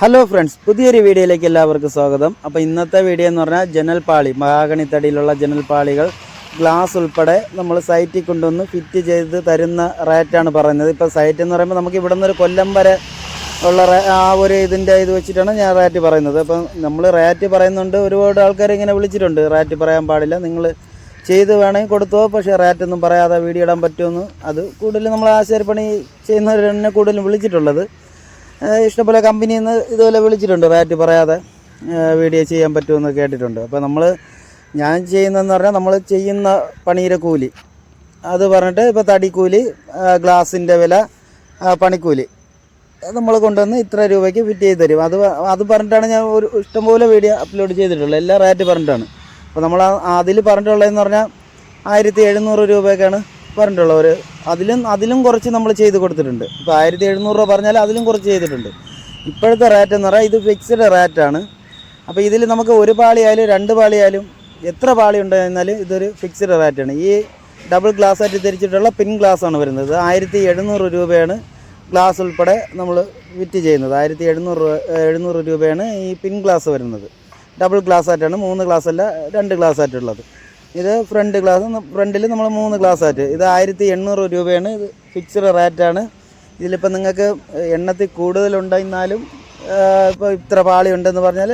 Hello friends പുതിയൊരു വീഡിയോയിലേക്ക് എല്ലാവർക്കും സ്വാഗതം. അപ്പോൾ ഇന്നത്തെ വീഡിയോ എന്ന് പറഞ്ഞാൽ ജനൽപാളി മഹാഗണി തടിയിലുള്ള ജനൽപാളികൾ ഗ്ലാസ് ഉൾപ്പെടെ നമ്മൾ സൈറ്റിൽ കൊണ്ടുവന്ന് ഫിറ്റ് ചെയ്ത് തരുന്ന റേറ്റാണ് പറയുന്നത്. ഇപ്പോൾ സൈറ്റ് എന്ന് പറയുമ്പോൾ നമുക്ക് ഇവിടെ നിന്നൊരു കൊല്ലം വരെ ഉള്ള ആ ഒരു ഇതിന്റെ ഇത് വെച്ചിട്ടാണ് ഞാൻ റേറ്റ് പറയുന്നത്. അപ്പം നമ്മൾ റേറ്റ് പറയുന്നുണ്ട്. ഒരുപാട് ആൾക്കാർ ഇങ്ങനെ വിളിച്ചിട്ടുണ്ട്. റേറ്റ് പറയാൻ പാടില്ല. നിങ്ങൾ ചെയ്ത് വേണമെങ്കിൽ കൊടുത്തോ. പക്ഷേ റേറ്റ് ഒന്നും പറയാതെ വീഡിയോ ഇടാൻ പറ്റുമെന്ന് അത് കൂടുതൽ നമ്മൾ ആശാരിപ്പണി ചെയ്യുന്നവർ തന്നെ കൂടുതലും വിളിച്ചിട്ടുള്ളത്. ഇഷ്ടംപോലെ കമ്പനിയിൽ നിന്ന് ഇതുപോലെ വിളിച്ചിട്ടുണ്ട്. റേറ്റ് പറയാതെ വീഡിയോ ചെയ്യാൻ പറ്റുമെന്ന് കേട്ടിട്ടുണ്ട്. അപ്പോൾ നമ്മൾ ഞാൻ ചെയ്യുന്നതെന്ന് പറഞ്ഞാൽ നമ്മൾ ചെയ്യുന്ന പണിയുടെ കൂലി. അത് പറഞ്ഞിട്ട് ഇപ്പോൾ തടിക്കൂലി ഗ്ലാസിന്റെ വില പണിക്കൂലി. നമ്മൾ കൊണ്ടുവന്ന് ഇത്ര രൂപയ്ക്ക് ഫിറ്റ് ചെയ്ത് തരും. അത് അത് പറഞ്ഞിട്ടാണ് ഞാൻ ഒരു ഇഷ്ടംപോലെ വീഡിയോ അപ്ലോഡ് ചെയ്തിട്ടുള്ളത്. എല്ലാ റേറ്റ് പറഞ്ഞിട്ടാണ്. അപ്പോൾ നമ്മൾ അതിൽ പറഞ്ഞിട്ടുള്ളതെന്ന് പറഞ്ഞാൽ ആയിരത്തി എഴുന്നൂറ് രൂപയൊക്കെയാണ് പറഞ്ഞിട്ടുള്ളത് ഒരു അതിലും അതിലും കുറച്ച് നമ്മൾ ചെയ്ത് കൊടുത്തിട്ടുണ്ട്. ഇപ്പോൾ ആയിരത്തി എഴുന്നൂറ് രൂപ പറഞ്ഞാൽ അതിലും കുറച്ച് ചെയ്തിട്ടുണ്ട്. ഇപ്പോഴത്തെ റേറ്റ് എന്ന് പറഞ്ഞാൽ ഇത് ഫിക്സ്ഡ് റേറ്റാണ് അപ്പോൾ ഇതിൽ നമുക്ക് ഒരു പാളിയായാലും രണ്ട് പാളിയായാലും എത്ര പാളി ഉണ്ടായിരുന്നാലും ഇതൊരു ഫിക്സ്ഡ് റേറ്റാണ് ഈ ഡബിൾ ഗ്ലാസ് ആയിട്ട് ധരിച്ചിട്ടുള്ള പിൻ ഗ്ലാസ് ആണ് വരുന്നത്. ആയിരത്തി എഴുന്നൂറ് രൂപയാണ് ഗ്ലാസ് ഉൾപ്പെടെ നമ്മൾ വിറ്റ് ചെയ്യുന്നത്. ആയിരത്തി എഴുന്നൂറ് എഴുന്നൂറ് രൂപയാണ് ഈ പിൻ ഗ്ലാസ് വരുന്നത്. ഡബിൾ ഗ്ലാസ് ആയിട്ടാണ് മൂന്ന് ഗ്ലാസ് അല്ല രണ്ട് ഗ്ലാസ് ആയിട്ടുള്ളത്. ഇത് ഫ്രണ്ട് ഗ്ലാസ് ഫ്രണ്ടിൽ നമ്മൾ മൂന്ന് ഗ്ലാസ് ആയിട്ട് ഇത് ആയിരത്തി എണ്ണൂറ് രൂപയാണ്. ഇത് ഫിക്സ്ഡ് റേറ്റാണ് ഇതിലിപ്പോൾ നിങ്ങൾക്ക് എണ്ണത്തിൽ കൂടുതലുണ്ടെന്നാലും ഇപ്പോൾ ഇത്ര പാളി ഉണ്ടെന്ന് പറഞ്ഞാൽ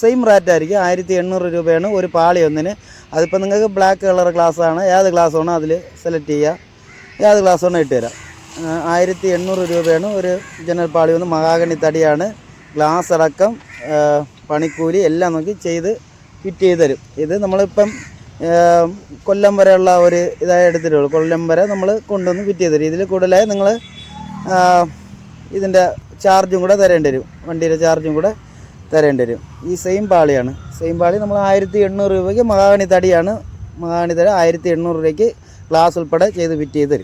സെയിം റേറ്റ് ആയിരിക്കും. ആയിരത്തി എണ്ണൂറ് രൂപയാണ് ഒരു പാളി ഒന്നിന്. അതിപ്പോൾ നിങ്ങൾക്ക് ബ്ലാക്ക് കളർ ഗ്ലാസ് ആണ്. ഏത് ഗ്ലാസ് വേണോ അതിൽ സെലക്ട് ചെയ്യുക ഏത് ഗ്ലാസ് വേണോ ഇട്ട് തരാം. ആയിരത്തി എണ്ണൂറ് രൂപയാണ് ഒരു ജനറൽ പാളി. ഒന്ന് മഹാഗണി തടിയാണ്. ഗ്ലാസ് അടക്കം പണിക്കൂലി എല്ലാം നോക്കി ചെയ്ത് ഫിറ്റ് ചെയ്ത് തരും ഇത് നമ്മളിപ്പം കൊല്ലം വരെയുള്ള ഒരു ഇതായി എടുത്തിട്ടുള്ളൂ. കൊല്ലം വരെ നമ്മൾ കൊണ്ടുവന്ന് ഫിറ്റ് ചെയ്ത് തരും. ഇതിൽ കൂടുതലായി നിങ്ങൾ ഇതിന്റെ ചാർജും കൂടെ തരേണ്ടി വരും. വണ്ടിയുടെ ചാർജും കൂടെ തരേണ്ടി വരും. ഈ സെയിം പാളിയാണ്. സെയിം പാളി നമ്മൾ ആയിരത്തി എണ്ണൂറ് രൂപയ്ക്ക് മഹാഗണി തടിയാണ്. മഹാഗണി തടി ആയിരത്തി എണ്ണൂറ് രൂപയ്ക്ക് ഗ്ലാസ് ഉൾപ്പെടെ ചെയ്ത് ഫിറ്റ് ചെയ്ത് തരും.